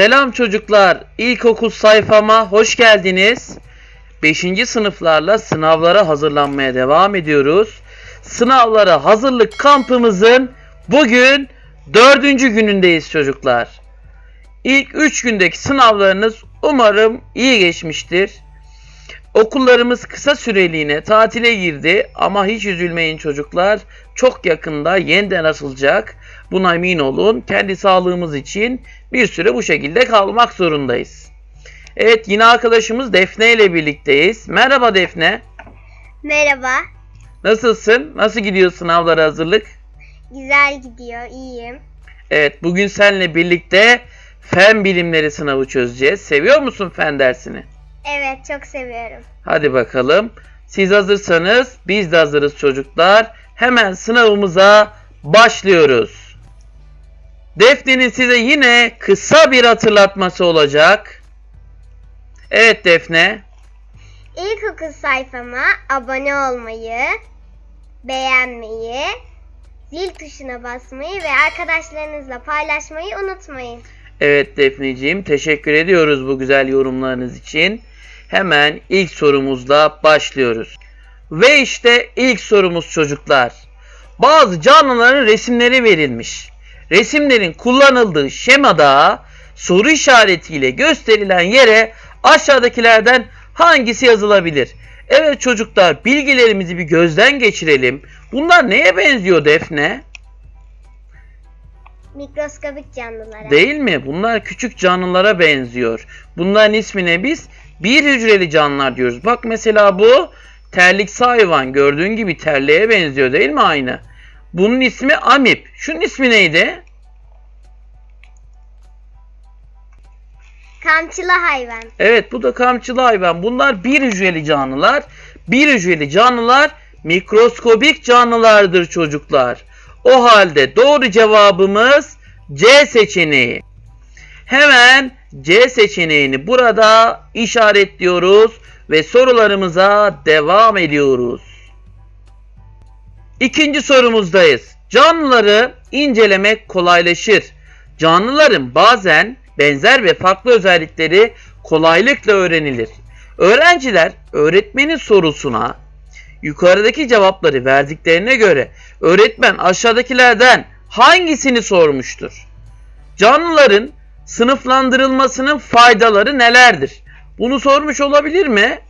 Selam çocuklar. İlkokul sayfama hoş geldiniz. 5. sınıflarla sınavlara hazırlanmaya devam ediyoruz. Sınavlara hazırlık kampımızın bugün dördüncü günündeyiz çocuklar. İlk 3 gündeki sınavlarınız umarım iyi geçmiştir. Okullarımız kısa süreliğine tatile girdi ama hiç üzülmeyin çocuklar. Çok yakında yeniden açılacak. Buna emin olun. Kendi sağlığımız için bir süre bu şekilde kalmak zorundayız. Evet yine arkadaşımız Defne ile birlikteyiz. Merhaba Defne. Merhaba. Nasılsın? Nasıl gidiyor sınavlara hazırlık? Güzel gidiyor, iyiyim. Evet bugün seninle birlikte fen bilimleri sınavı çözeceğiz. Seviyor musun fen dersini? Evet, çok seviyorum. Hadi bakalım. Siz hazırsanız biz de hazırız çocuklar. Hemen sınavımıza başlıyoruz. Defne'nin size yine kısa bir hatırlatması olacak. Evet Defne. İlkokul sayfama abone olmayı, beğenmeyi, zil tuşuna basmayı ve arkadaşlarınızla paylaşmayı unutmayın. Evet Defneciğim teşekkür ediyoruz bu güzel yorumlarınız için. Hemen ilk sorumuzla başlıyoruz. Ve işte ilk sorumuz çocuklar. Bazı canlıların resimleri verilmiş. Resimlerin kullanıldığı şemada soru işaretiyle gösterilen yere aşağıdakilerden hangisi yazılabilir? Evet çocuklar bilgilerimizi bir gözden geçirelim. Bunlar neye benziyor Defne? Mikroskobik canlılara. Değil mi? Bunlar küçük canlılara benziyor. Bunların ismine biz bir hücreli canlılar diyoruz. Bak mesela bu terlikse hayvan. Gördüğün gibi terliğe benziyor değil mi aynı? Bunun ismi amip. Şunun ismi neydi? Kamçılı hayvan. Evet bu da kamçılı hayvan. Bunlar bir hücreli canlılar. Bir hücreli canlılar mikroskobik canlılardır çocuklar. O halde doğru cevabımız C seçeneği. Hemen C seçeneğini burada işaretliyoruz ve sorularımıza devam ediyoruz. İkinci sorumuzdayız. Canlıları incelemek kolaylaşır. Canlıların bazen benzer ve farklı özellikleri kolaylıkla öğrenilir. Öğrenciler öğretmenin sorusuna yukarıdaki cevapları verdiklerine göre öğretmen aşağıdakilerden hangisini sormuştur? Canlıların sınıflandırılmasının faydaları nelerdir? Bunu sormuş olabilir mi?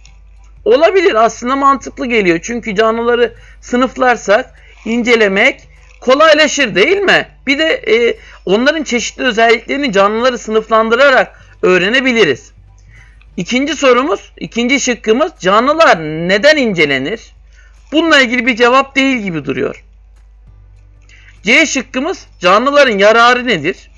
Olabilir aslında mantıklı geliyor. Çünkü canlıları sınıflarsak incelemek kolaylaşır değil mi? Bir de e, onların çeşitli özelliklerini canlıları sınıflandırarak öğrenebiliriz. İkinci sorumuz, ikinci şıkkımız canlılar neden incelenir? Bununla ilgili bir cevap değil gibi duruyor. C şıkkımız canlıların yararı nedir?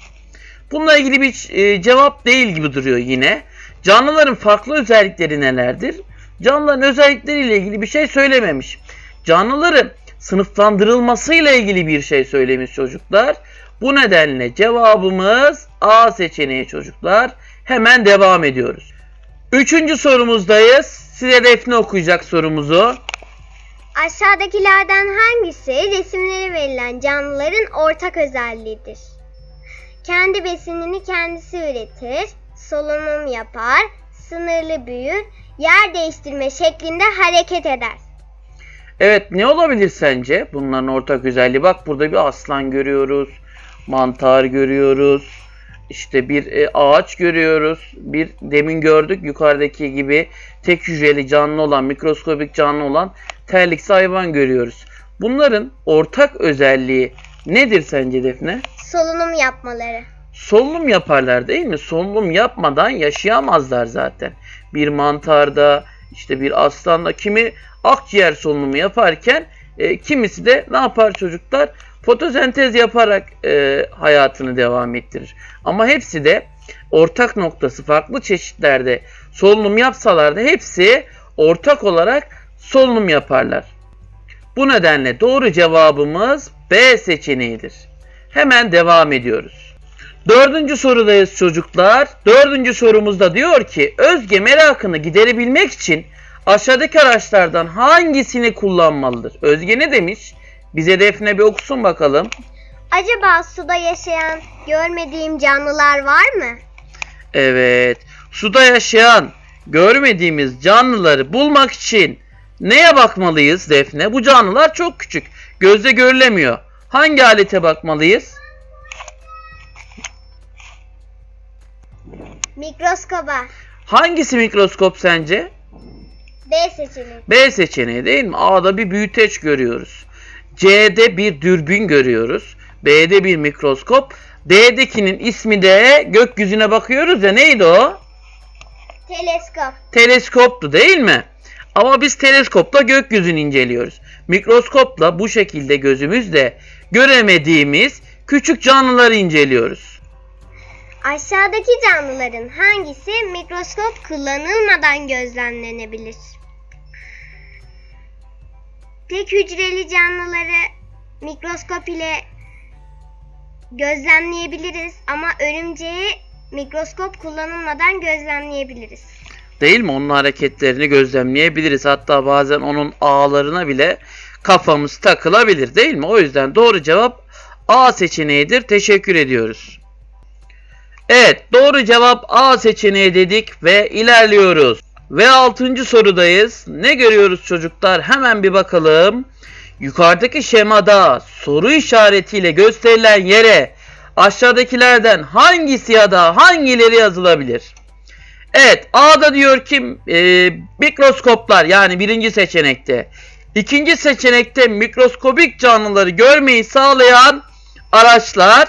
Bununla ilgili bir e, cevap değil gibi duruyor yine. Canlıların farklı özellikleri nelerdir? Canlıların özellikleriyle ilgili bir şey söylememiş. Canlıların sınıflandırılmasıyla ilgili bir şey söylemiş çocuklar. Bu nedenle cevabımız A seçeneği çocuklar. Hemen devam ediyoruz. Üçüncü sorumuzdayız. Size Defne okuyacak sorumuzu. Aşağıdakilerden hangisi resimleri verilen canlıların ortak özelliğidir? Kendi besinini kendisi üretir, solunum yapar, sınırlı büyür, yer değiştirme şeklinde hareket eder. Evet ne olabilir sence bunların ortak özelliği? Bak burada bir aslan görüyoruz, mantar görüyoruz, işte bir e, ağaç görüyoruz, bir demin gördük yukarıdaki gibi tek hücreli canlı olan, mikroskobik canlı olan terlikse hayvan görüyoruz. Bunların ortak özelliği nedir sence Defne? Solunum yapmaları. Solunum yaparlar değil mi? Solunum yapmadan yaşayamazlar zaten. Bir mantarda, işte bir aslanda kimi akciğer solunumu yaparken e, kimisi de ne yapar çocuklar? Fotosentez yaparak e, hayatını devam ettirir. Ama hepsi de ortak noktası farklı çeşitlerde solunum yapsalar da hepsi ortak olarak solunum yaparlar. Bu nedenle doğru cevabımız B seçeneğidir. Hemen devam ediyoruz. Dördüncü sorudayız çocuklar. Dördüncü sorumuzda diyor ki Özge merakını giderebilmek için aşağıdaki araçlardan hangisini kullanmalıdır? Özge ne demiş? Bize Defne bir okusun bakalım. Acaba suda yaşayan görmediğim canlılar var mı? Evet. Suda yaşayan görmediğimiz canlıları bulmak için neye bakmalıyız Defne? Bu canlılar çok küçük. Gözle görülemiyor. Hangi alete bakmalıyız? Mikroskoba. Hangisi mikroskop sence? B seçeneği. B seçeneği değil mi? A'da bir büyüteç görüyoruz. C'de bir dürbün görüyoruz. B'de bir mikroskop. D'dekinin ismi de gökyüzüne bakıyoruz ya neydi o? Teleskop. Teleskoptu değil mi? Ama biz teleskopla gökyüzünü inceliyoruz. Mikroskopla bu şekilde gözümüzle göremediğimiz küçük canlıları inceliyoruz. Aşağıdaki canlıların hangisi mikroskop kullanılmadan gözlemlenebilir? Tek hücreli canlıları mikroskop ile gözlemleyebiliriz ama örümceği mikroskop kullanılmadan gözlemleyebiliriz. Değil mi? Onun hareketlerini gözlemleyebiliriz. Hatta bazen onun ağlarına bile kafamız takılabilir değil mi? O yüzden doğru cevap A seçeneğidir. Teşekkür ediyoruz. Evet doğru cevap A seçeneği dedik ve ilerliyoruz. Ve 6. sorudayız. Ne görüyoruz çocuklar? Hemen bir bakalım. Yukarıdaki şemada soru işaretiyle gösterilen yere aşağıdakilerden hangisi ya da hangileri yazılabilir? Evet A'da diyor ki e, mikroskoplar yani birinci seçenekte. İkinci seçenekte mikroskobik canlıları görmeyi sağlayan araçlar.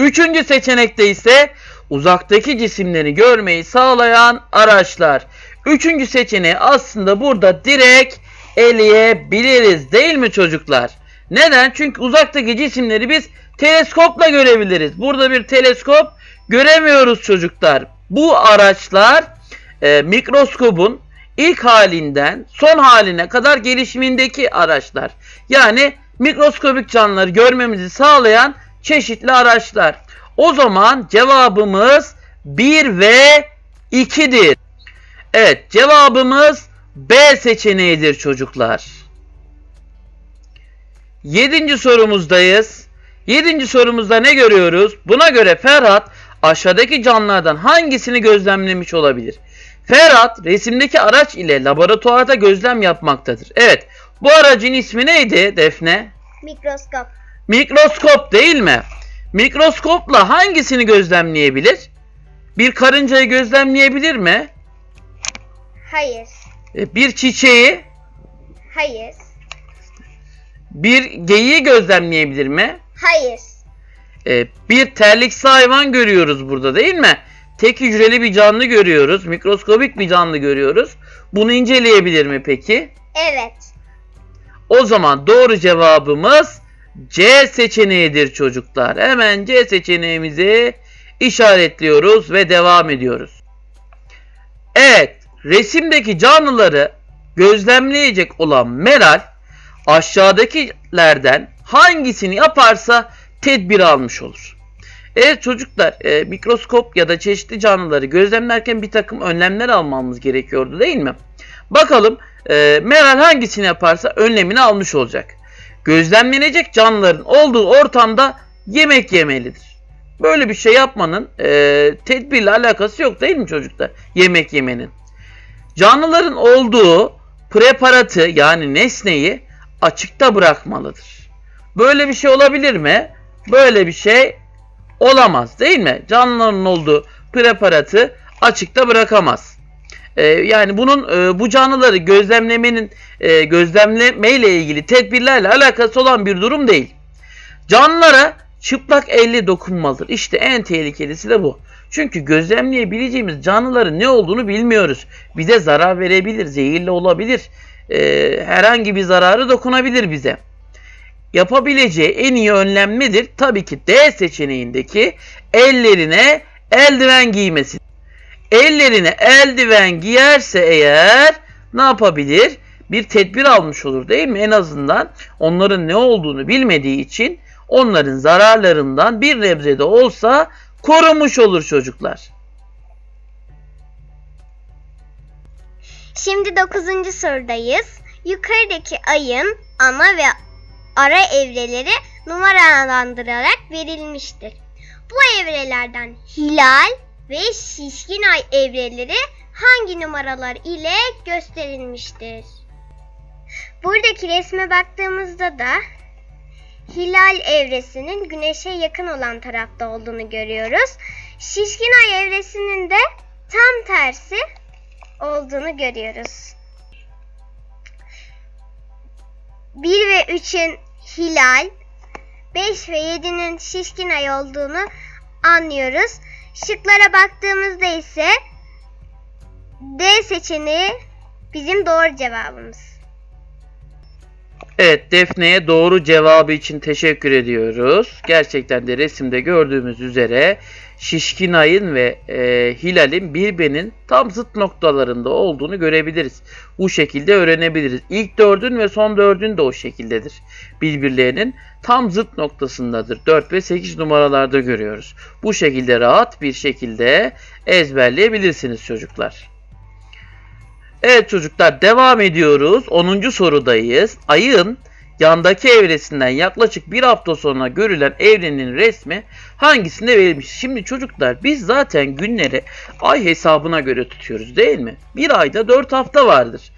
Üçüncü seçenekte ise uzaktaki cisimleri görmeyi sağlayan araçlar. Üçüncü seçeneği aslında burada direkt eleyebiliriz değil mi çocuklar? Neden? Çünkü uzaktaki cisimleri biz teleskopla görebiliriz. Burada bir teleskop göremiyoruz çocuklar. Bu araçlar e, mikroskobun ilk halinden son haline kadar gelişimindeki araçlar. Yani mikroskobik canlıları görmemizi sağlayan çeşitli araçlar. O zaman cevabımız 1 ve 2'dir. Evet cevabımız B seçeneğidir çocuklar. Yedinci sorumuzdayız. Yedinci sorumuzda ne görüyoruz? Buna göre Ferhat aşağıdaki canlılardan hangisini gözlemlemiş olabilir? Ferhat resimdeki araç ile laboratuvarda gözlem yapmaktadır. Evet bu aracın ismi neydi Defne? Mikroskop. Mikroskop değil mi? Mikroskopla hangisini gözlemleyebilir? Bir karıncayı gözlemleyebilir mi? Hayır. E, Bir çiçeği, Hayır. bir geyiği gözlemleyebilir mi? Hayır. E, Bir terliksi hayvan görüyoruz burada değil mi? Tek hücreli bir canlı görüyoruz. Mikroskobik bir canlı görüyoruz. Bunu inceleyebilir mi peki? Evet. O zaman doğru cevabımız C seçeneğidir çocuklar. Hemen C seçeneğimizi işaretliyoruz ve devam ediyoruz. Evet, resimdeki canlıları gözlemleyecek olan Meral aşağıdakilerden hangisini yaparsa tedbir almış olur. Evet çocuklar e, mikroskop ya da çeşitli canlıları gözlemlerken bir takım önlemler almamız gerekiyordu değil mi? Bakalım e, Meral hangisini yaparsa önlemini almış olacak. Gözlemlenecek canlıların olduğu ortamda yemek yemelidir. Böyle bir şey yapmanın e, tedbirle alakası yok değil mi çocuklar? Yemek yemenin. Canlıların olduğu preparatı yani nesneyi açıkta bırakmalıdır. Böyle bir şey olabilir mi? Böyle bir şey olamaz değil mi? Canlıların olduğu preparatı açıkta bırakamaz. Ee, yani bunun e, bu canlıları gözlemlemenin e, gözlemleme ile ilgili tedbirlerle alakası olan bir durum değil. Canlılara çıplak elle dokunmalıdır. İşte en tehlikelisi de bu. Çünkü gözlemleyebileceğimiz canlıların ne olduğunu bilmiyoruz. Bize zarar verebilir, zehirli olabilir. Ee, herhangi bir zararı dokunabilir bize. Yapabileceği en iyi önlem nedir? Tabii ki D seçeneğindeki ellerine eldiven giymesi. Ellerine eldiven giyerse eğer ne yapabilir? Bir tedbir almış olur değil mi? En azından onların ne olduğunu bilmediği için onların zararlarından bir nebze de olsa korumuş olur çocuklar. Şimdi 9. sorudayız. Yukarıdaki ayın ana ve ara evreleri numaralandırarak verilmiştir. Bu evrelerden hilal ve şişkin ay evreleri hangi numaralar ile gösterilmiştir? Buradaki resme baktığımızda da hilal evresinin güneşe yakın olan tarafta olduğunu görüyoruz. Şişkin ay evresinin de tam tersi olduğunu görüyoruz. 1 ve 3'ün hilal, 5 ve 7'nin şişkin ay olduğunu anlıyoruz. Şıklara baktığımızda ise D seçeneği bizim doğru cevabımız. Evet Defne'ye doğru cevabı için teşekkür ediyoruz. Gerçekten de resimde gördüğümüz üzere şişkin ayın ve e, hilalin birbirinin tam zıt noktalarında olduğunu görebiliriz. Bu şekilde öğrenebiliriz. İlk dördün ve son dördün de o şekildedir. Birbirlerinin tam zıt noktasındadır. 4 ve 8 numaralarda görüyoruz. Bu şekilde rahat bir şekilde ezberleyebilirsiniz çocuklar. Evet çocuklar devam ediyoruz. 10. sorudayız. Ayın yandaki evresinden yaklaşık bir hafta sonra görülen evrenin resmi hangisinde verilmiş? Şimdi çocuklar biz zaten günleri ay hesabına göre tutuyoruz değil mi? Bir ayda 4 hafta vardır.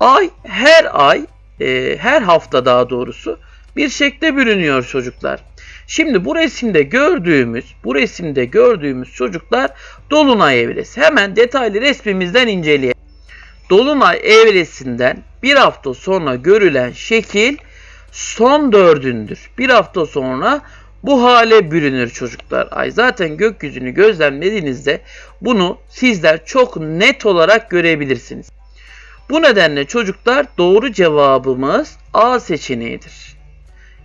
Ay her ay e, her hafta daha doğrusu bir şekle bürünüyor çocuklar. Şimdi bu resimde gördüğümüz, bu resimde gördüğümüz çocuklar dolunay evresi. Hemen detaylı resmimizden inceleyelim. Dolunay evresinden bir hafta sonra görülen şekil son dördündür. Bir hafta sonra bu hale bürünür çocuklar. Ay zaten gökyüzünü gözlemlediğinizde bunu sizler çok net olarak görebilirsiniz. Bu nedenle çocuklar doğru cevabımız A seçeneğidir.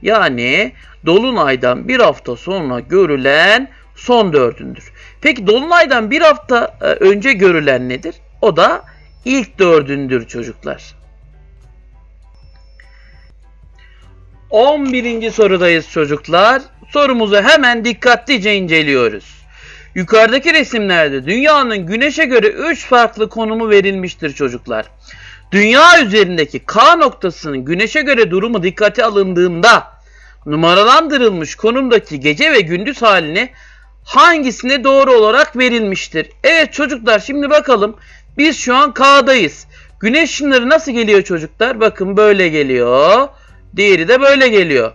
Yani Dolunay'dan bir hafta sonra görülen son dördündür. Peki Dolunay'dan bir hafta e, önce görülen nedir? O da ilk dördündür çocuklar. 11. sorudayız çocuklar. Sorumuzu hemen dikkatlice inceliyoruz. Yukarıdaki resimlerde dünyanın güneşe göre 3 farklı konumu verilmiştir çocuklar. Dünya üzerindeki K noktasının güneşe göre durumu dikkate alındığında numaralandırılmış konumdaki gece ve gündüz haline hangisine doğru olarak verilmiştir? Evet çocuklar şimdi bakalım biz şu an K'dayız. Güneş ışınları nasıl geliyor çocuklar? Bakın böyle geliyor. Diğeri de böyle geliyor.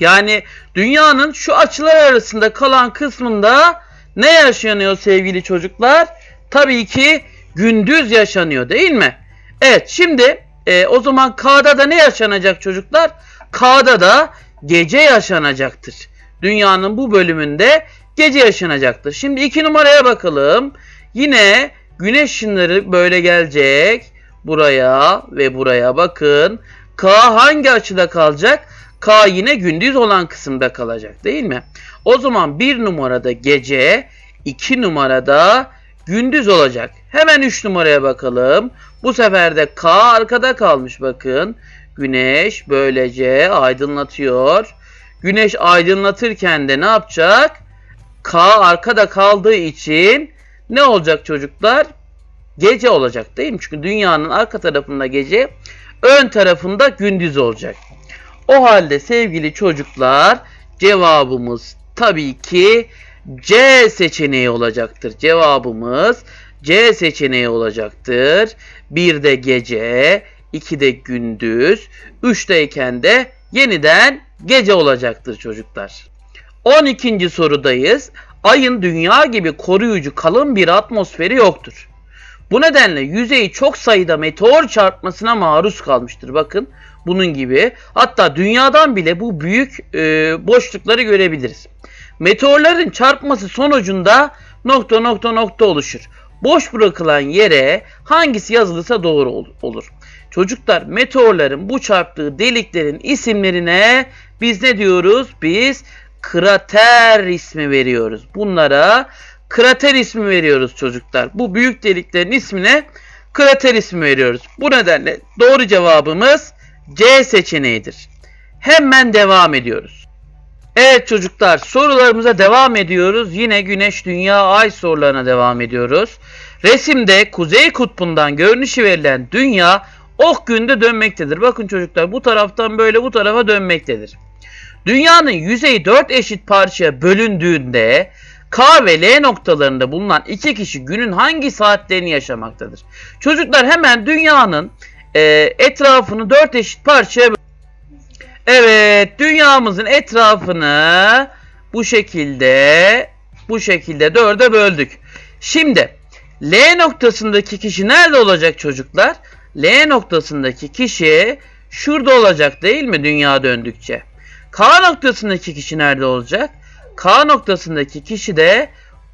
Yani dünyanın şu açılar arasında kalan kısmında ne yaşanıyor sevgili çocuklar? Tabii ki gündüz yaşanıyor değil mi? Evet şimdi e, o zaman K'da da ne yaşanacak çocuklar? K'da da gece yaşanacaktır. Dünyanın bu bölümünde gece yaşanacaktır. Şimdi iki numaraya bakalım. Yine güneş ışınları böyle gelecek. Buraya ve buraya bakın. K hangi açıda kalacak? K yine gündüz olan kısımda kalacak değil mi? O zaman bir numarada gece, iki numarada gündüz olacak. Hemen 3 numaraya bakalım. Bu sefer de K arkada kalmış bakın. Güneş böylece aydınlatıyor. Güneş aydınlatırken de ne yapacak? K arkada kaldığı için ne olacak çocuklar? Gece olacak değil mi? Çünkü dünyanın arka tarafında gece, ön tarafında gündüz olacak. O halde sevgili çocuklar cevabımız tabii ki C seçeneği olacaktır. Cevabımız C seçeneği olacaktır. Bir de gece, iki de gündüz, üçteyken de yeniden gece olacaktır çocuklar. 12. sorudayız. Ayın dünya gibi koruyucu kalın bir atmosferi yoktur. Bu nedenle yüzeyi çok sayıda meteor çarpmasına maruz kalmıştır. Bakın bunun gibi. Hatta dünyadan bile bu büyük e, boşlukları görebiliriz. Meteorların çarpması sonucunda nokta nokta nokta oluşur. Boş bırakılan yere hangisi yazılırsa doğru ol- olur. Çocuklar meteorların bu çarptığı deliklerin isimlerine biz ne diyoruz? Biz krater ismi veriyoruz. Bunlara krater ismi veriyoruz çocuklar. Bu büyük deliklerin ismine krater ismi veriyoruz. Bu nedenle doğru cevabımız C seçeneğidir. Hemen devam ediyoruz. Evet çocuklar sorularımıza devam ediyoruz. Yine güneş, dünya, ay sorularına devam ediyoruz. Resimde kuzey kutbundan görünüşü verilen dünya ok günde dönmektedir. Bakın çocuklar bu taraftan böyle bu tarafa dönmektedir. Dünyanın yüzeyi 4 eşit parçaya bölündüğünde K ve L noktalarında bulunan iki kişi günün hangi saatlerini yaşamaktadır? Çocuklar hemen dünyanın e, etrafını 4 eşit parçaya Evet, dünyamızın etrafını bu şekilde bu şekilde dörde böldük. Şimdi L noktasındaki kişi nerede olacak çocuklar? L noktasındaki kişi şurada olacak değil mi dünya döndükçe? K noktasındaki kişi nerede olacak? K noktasındaki kişi de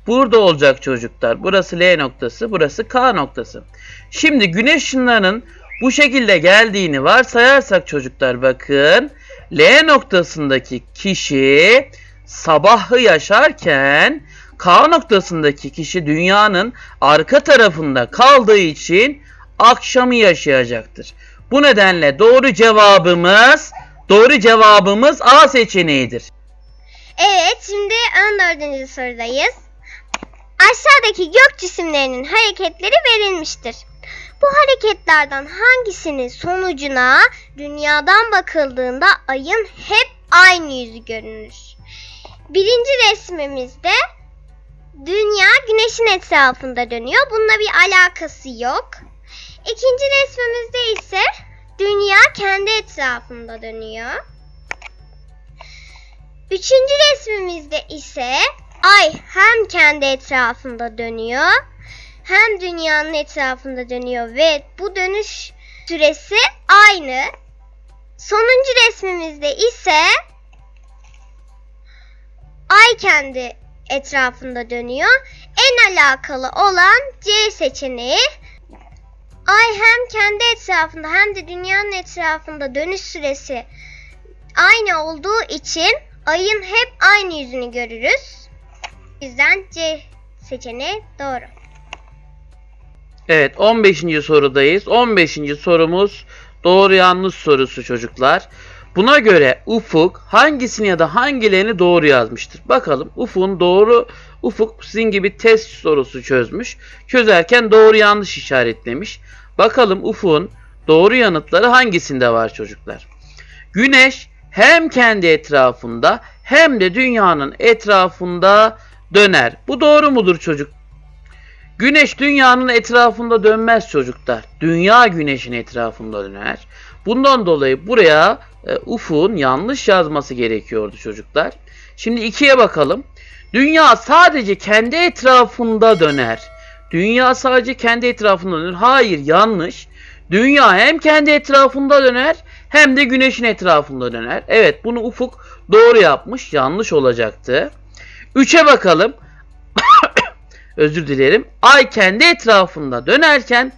burada olacak çocuklar. Burası L noktası, burası K noktası. Şimdi güneş ışınlarının bu şekilde geldiğini varsayarsak çocuklar bakın. L noktasındaki kişi sabahı yaşarken K noktasındaki kişi dünyanın arka tarafında kaldığı için akşamı yaşayacaktır. Bu nedenle doğru cevabımız doğru cevabımız A seçeneğidir. Evet şimdi 14. sorudayız. Aşağıdaki gök cisimlerinin hareketleri verilmiştir. Bu hareketlerden hangisinin sonucuna dünyadan bakıldığında ayın hep aynı yüzü görünür? Birinci resmimizde dünya güneşin etrafında dönüyor. Bununla bir alakası yok. İkinci resmimizde ise dünya kendi etrafında dönüyor. Üçüncü resmimizde ise ay hem kendi etrafında dönüyor hem dünyanın etrafında dönüyor ve bu dönüş süresi aynı. Sonuncu resmimizde ise ay kendi etrafında dönüyor. En alakalı olan C seçeneği. Ay hem kendi etrafında hem de dünyanın etrafında dönüş süresi aynı olduğu için ayın hep aynı yüzünü görürüz. O yüzden C seçeneği doğru. Evet 15. sorudayız. 15. sorumuz doğru yanlış sorusu çocuklar. Buna göre Ufuk hangisini ya da hangilerini doğru yazmıştır? Bakalım Ufuk'un doğru Ufuk sizin gibi test sorusu çözmüş. Çözerken doğru yanlış işaretlemiş. Bakalım Ufuk'un doğru yanıtları hangisinde var çocuklar? Güneş hem kendi etrafında hem de dünyanın etrafında döner. Bu doğru mudur çocuk? Güneş dünyanın etrafında dönmez çocuklar. Dünya güneşin etrafında döner. Bundan dolayı buraya e, Ufuk'un yanlış yazması gerekiyordu çocuklar. Şimdi ikiye bakalım. Dünya sadece kendi etrafında döner. Dünya sadece kendi etrafında döner. Hayır yanlış. Dünya hem kendi etrafında döner hem de güneşin etrafında döner. Evet bunu Ufuk doğru yapmış. Yanlış olacaktı. Üçe bakalım. Özür dilerim. Ay kendi etrafında dönerken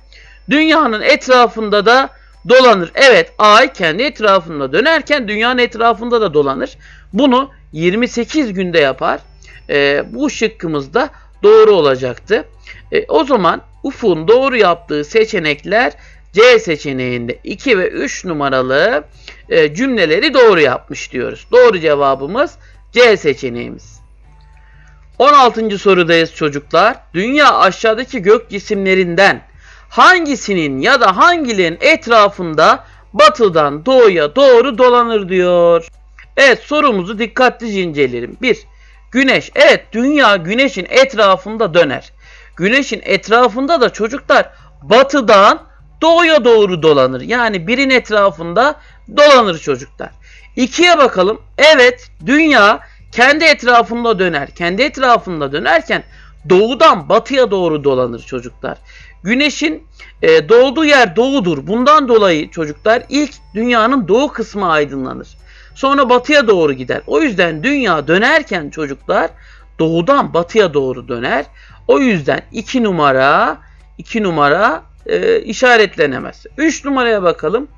dünyanın etrafında da dolanır. Evet ay kendi etrafında dönerken dünyanın etrafında da dolanır. Bunu 28 günde yapar. Ee, bu şıkkımız da doğru olacaktı. Ee, o zaman Ufuk'un doğru yaptığı seçenekler C seçeneğinde 2 ve 3 numaralı e, cümleleri doğru yapmış diyoruz. Doğru cevabımız C seçeneğimiz. 16. sorudayız çocuklar. Dünya aşağıdaki gök cisimlerinden hangisinin ya da hangilerinin etrafında batıdan doğuya doğru dolanır diyor. Evet sorumuzu dikkatlice inceleyelim. 1. Güneş. Evet dünya güneşin etrafında döner. Güneşin etrafında da çocuklar batıdan doğuya doğru dolanır. Yani birin etrafında dolanır çocuklar. İkiye bakalım. Evet dünya kendi etrafında döner. Kendi etrafında dönerken doğudan batıya doğru dolanır çocuklar. Güneşin e, doğduğu yer doğudur. Bundan dolayı çocuklar ilk dünyanın doğu kısmı aydınlanır. Sonra batıya doğru gider. O yüzden dünya dönerken çocuklar doğudan batıya doğru döner. O yüzden 2 numara 2 numara e, işaretlenemez. 3 numaraya bakalım.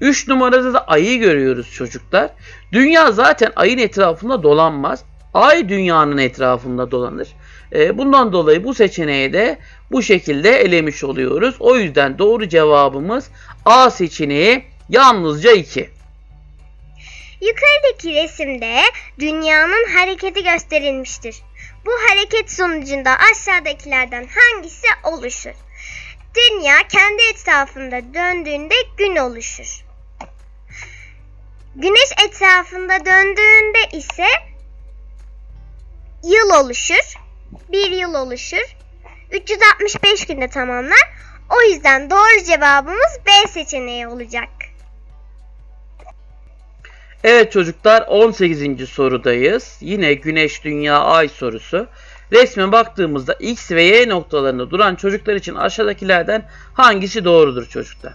3 numarada da ayı görüyoruz çocuklar. Dünya zaten ayın etrafında dolanmaz. Ay dünyanın etrafında dolanır. E, bundan dolayı bu seçeneği de bu şekilde elemiş oluyoruz. O yüzden doğru cevabımız A seçeneği yalnızca 2. Yukarıdaki resimde dünyanın hareketi gösterilmiştir. Bu hareket sonucunda aşağıdakilerden hangisi oluşur? Dünya kendi etrafında döndüğünde gün oluşur. Güneş etrafında döndüğünde ise yıl oluşur. Bir yıl oluşur. 365 günde tamamlar. O yüzden doğru cevabımız B seçeneği olacak. Evet çocuklar 18. sorudayız. Yine güneş, dünya, ay sorusu. Resme baktığımızda x ve y noktalarında duran çocuklar için aşağıdakilerden hangisi doğrudur çocuklar?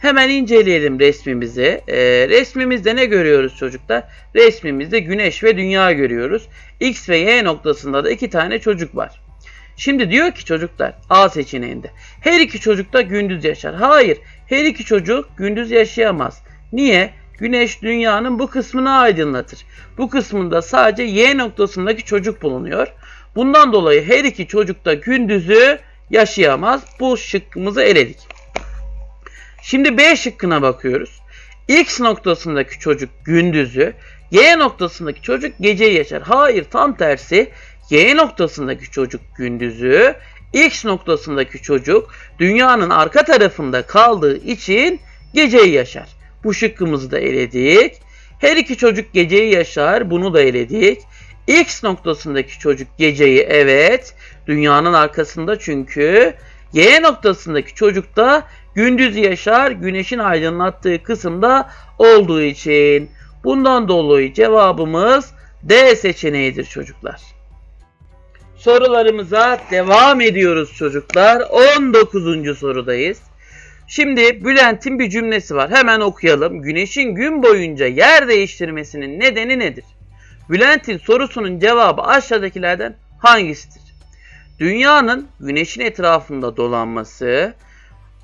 Hemen inceleyelim resmimizi. Ee, resmimizde ne görüyoruz çocuklar? Resmimizde güneş ve dünya görüyoruz. X ve Y noktasında da iki tane çocuk var. Şimdi diyor ki çocuklar A seçeneğinde her iki çocuk da gündüz yaşar. Hayır her iki çocuk gündüz yaşayamaz. Niye? Güneş dünyanın bu kısmını aydınlatır. Bu kısmında sadece Y noktasındaki çocuk bulunuyor. Bundan dolayı her iki çocuk da gündüzü yaşayamaz. Bu şıkkımızı eledik. Şimdi B şıkkına bakıyoruz. X noktasındaki çocuk gündüzü, Y noktasındaki çocuk geceyi yaşar. Hayır tam tersi. Y noktasındaki çocuk gündüzü, X noktasındaki çocuk dünyanın arka tarafında kaldığı için geceyi yaşar. Bu şıkkımızı da eledik. Her iki çocuk geceyi yaşar. Bunu da eledik. X noktasındaki çocuk geceyi evet. Dünyanın arkasında çünkü. Y noktasındaki çocuk da gündüz yaşar. Güneşin aydınlattığı kısımda olduğu için. Bundan dolayı cevabımız D seçeneğidir çocuklar. Sorularımıza devam ediyoruz çocuklar. 19. sorudayız. Şimdi Bülent'in bir cümlesi var. Hemen okuyalım. Güneşin gün boyunca yer değiştirmesinin nedeni nedir? Bülent'in sorusunun cevabı aşağıdakilerden hangisidir? Dünyanın güneşin etrafında dolanması,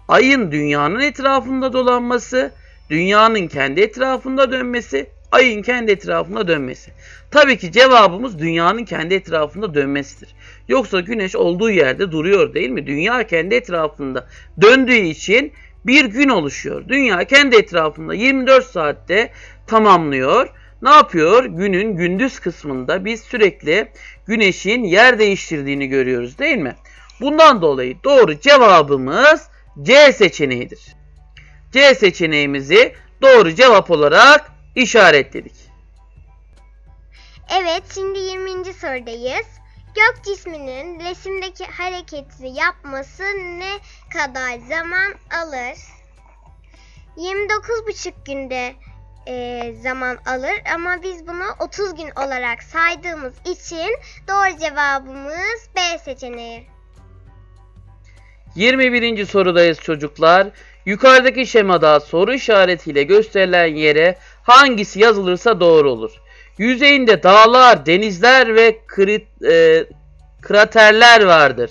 ayın dünyanın etrafında dolanması, dünyanın kendi etrafında dönmesi, ayın kendi etrafında dönmesi. Tabii ki cevabımız dünyanın kendi etrafında dönmesidir. Yoksa güneş olduğu yerde duruyor değil mi? Dünya kendi etrafında döndüğü için bir gün oluşuyor. Dünya kendi etrafında 24 saatte tamamlıyor. Ne yapıyor? Günün gündüz kısmında biz sürekli güneşin yer değiştirdiğini görüyoruz değil mi? Bundan dolayı doğru cevabımız C seçeneğidir. C seçeneğimizi doğru cevap olarak işaretledik. Evet, şimdi 20. sorudayız. Gök cisminin resimdeki hareketi yapması ne kadar zaman alır? 29,5 günde e, zaman alır ama biz bunu 30 gün olarak saydığımız için doğru cevabımız B seçeneği. 21. sorudayız çocuklar. Yukarıdaki şemada soru işaretiyle gösterilen yere hangisi yazılırsa doğru olur? Yüzeyinde dağlar, denizler ve kri, e, kraterler vardır.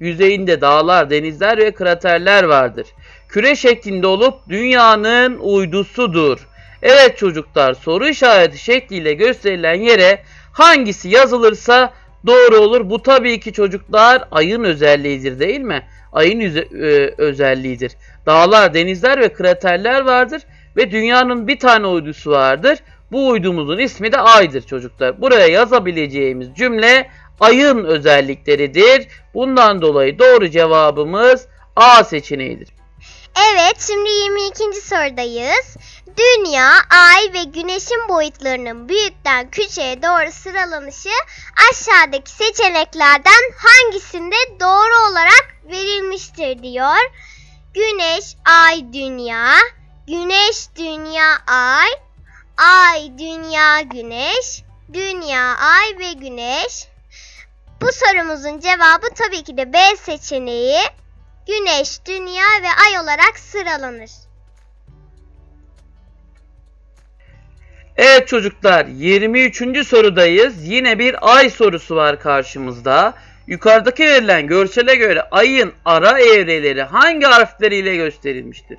Yüzeyinde dağlar, denizler ve kraterler vardır. Küre şeklinde olup dünyanın uydusudur. Evet çocuklar soru işareti şekliyle gösterilen yere hangisi yazılırsa doğru olur. Bu tabii ki çocuklar ayın özelliğidir değil mi? Ayın e, özelliğidir. Dağlar, denizler ve kraterler vardır ve dünyanın bir tane uydusu vardır. Bu uydumuzun ismi de aydır çocuklar. Buraya yazabileceğimiz cümle ayın özellikleridir. Bundan dolayı doğru cevabımız A seçeneğidir. Evet, şimdi 22. sorudayız. Dünya, ay ve güneşin boyutlarının büyükten küçüğe doğru sıralanışı aşağıdaki seçeneklerden hangisinde doğru olarak verilmiştir diyor. Güneş, ay, dünya, güneş, dünya, ay, ay, dünya, güneş, dünya, ay ve güneş. Bu sorumuzun cevabı tabii ki de B seçeneği. Güneş, dünya ve ay olarak sıralanır. Evet çocuklar 23. sorudayız. Yine bir ay sorusu var karşımızda. Yukarıdaki verilen görsele göre ayın ara evreleri hangi harfleriyle gösterilmiştir?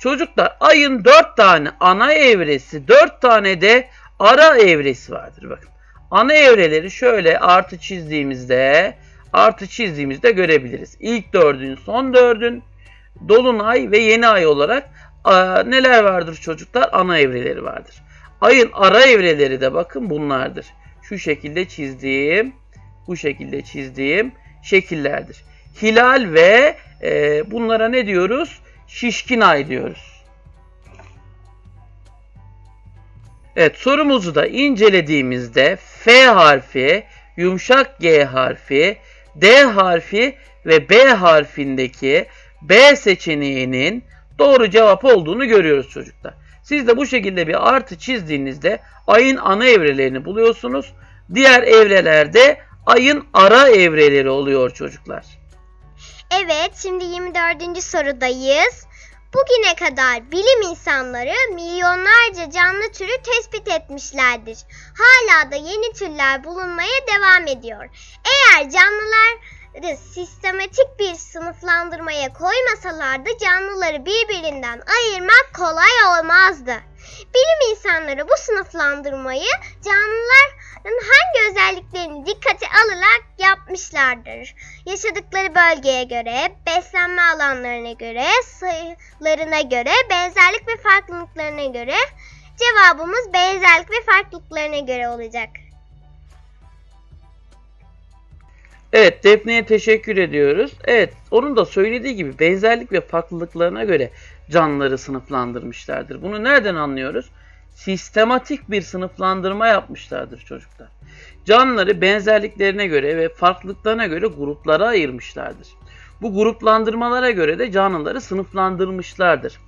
Çocuklar ayın 4 tane ana evresi, 4 tane de ara evresi vardır. Bakın. Ana evreleri şöyle artı çizdiğimizde artı çizdiğimizde görebiliriz. İlk dördün, son dördün, dolunay ve yeni ay olarak aa, neler vardır çocuklar? Ana evreleri vardır. Ayın ara evreleri de bakın bunlardır. Şu şekilde çizdiğim, bu şekilde çizdiğim şekillerdir. Hilal ve e, bunlara ne diyoruz? Şişkin ay diyoruz. Evet sorumuzu da incelediğimizde F harfi, yumuşak G harfi, D harfi ve B harfindeki B seçeneğinin doğru cevap olduğunu görüyoruz çocuklar. Siz de bu şekilde bir artı çizdiğinizde ayın ana evrelerini buluyorsunuz. Diğer evrelerde ayın ara evreleri oluyor çocuklar. Evet, şimdi 24. sorudayız. Bugüne kadar bilim insanları milyonlarca canlı türü tespit etmişlerdir. Hala da yeni türler bulunmaya devam ediyor. Eğer canlıları sistematik bir sınıflandırmaya koymasalardı canlıları birbirinden ayırmak kolay olmazdı. Bilim insanları bu sınıflandırmayı canlıların hangi özelliklerini dikkate alarak yapmışlardır. Yaşadıkları bölgeye göre, beslenme alanlarına göre, sayılarına göre, benzerlik ve farklılıklarına göre cevabımız benzerlik ve farklılıklarına göre olacak. Evet Defne'ye teşekkür ediyoruz. Evet onun da söylediği gibi benzerlik ve farklılıklarına göre canlıları sınıflandırmışlardır. Bunu nereden anlıyoruz? Sistematik bir sınıflandırma yapmışlardır çocuklar. Canlıları benzerliklerine göre ve farklılıklarına göre gruplara ayırmışlardır. Bu gruplandırmalara göre de canlıları sınıflandırmışlardır.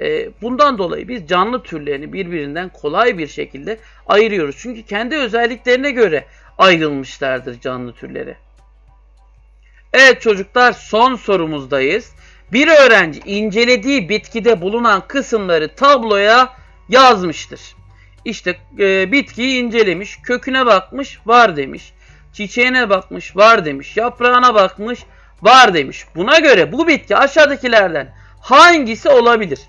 Ee, bundan dolayı biz canlı türlerini birbirinden kolay bir şekilde ayırıyoruz. Çünkü kendi özelliklerine göre ayrılmışlardır canlı türleri. Evet çocuklar son sorumuzdayız. Bir öğrenci incelediği bitkide bulunan kısımları tabloya yazmıştır. İşte e, bitkiyi incelemiş, köküne bakmış, var demiş. Çiçeğine bakmış, var demiş. Yaprağına bakmış, var demiş. Buna göre bu bitki aşağıdakilerden hangisi olabilir?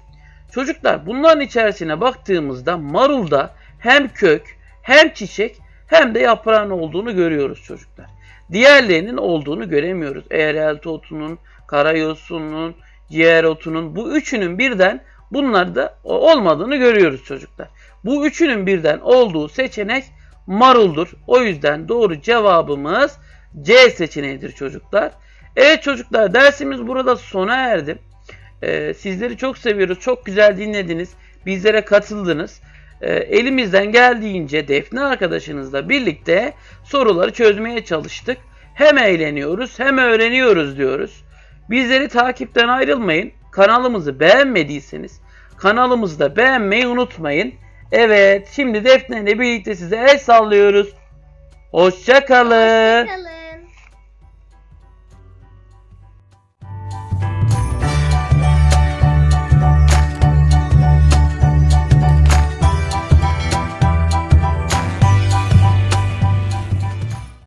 Çocuklar bunların içerisine baktığımızda marulda hem kök, hem çiçek, hem de yaprağın olduğunu görüyoruz çocuklar. Diğerlerinin olduğunu göremiyoruz. Eğrelti otunun, karayosunun, ciğer otunun bu üçünün birden bunlarda olmadığını görüyoruz çocuklar. Bu üçünün birden olduğu seçenek maruldur. O yüzden doğru cevabımız C seçeneğidir çocuklar. Evet çocuklar dersimiz burada sona erdi. Ee, sizleri çok seviyoruz. Çok güzel dinlediniz. Bizlere katıldınız. Ee, elimizden geldiğince Defne arkadaşınızla birlikte soruları çözmeye çalıştık. Hem eğleniyoruz hem öğreniyoruz diyoruz. Bizleri takipten ayrılmayın. Kanalımızı beğenmediyseniz kanalımızı da beğenmeyi unutmayın. Evet şimdi Defne ile birlikte size el sallıyoruz. Hoşçakalın. Kalın.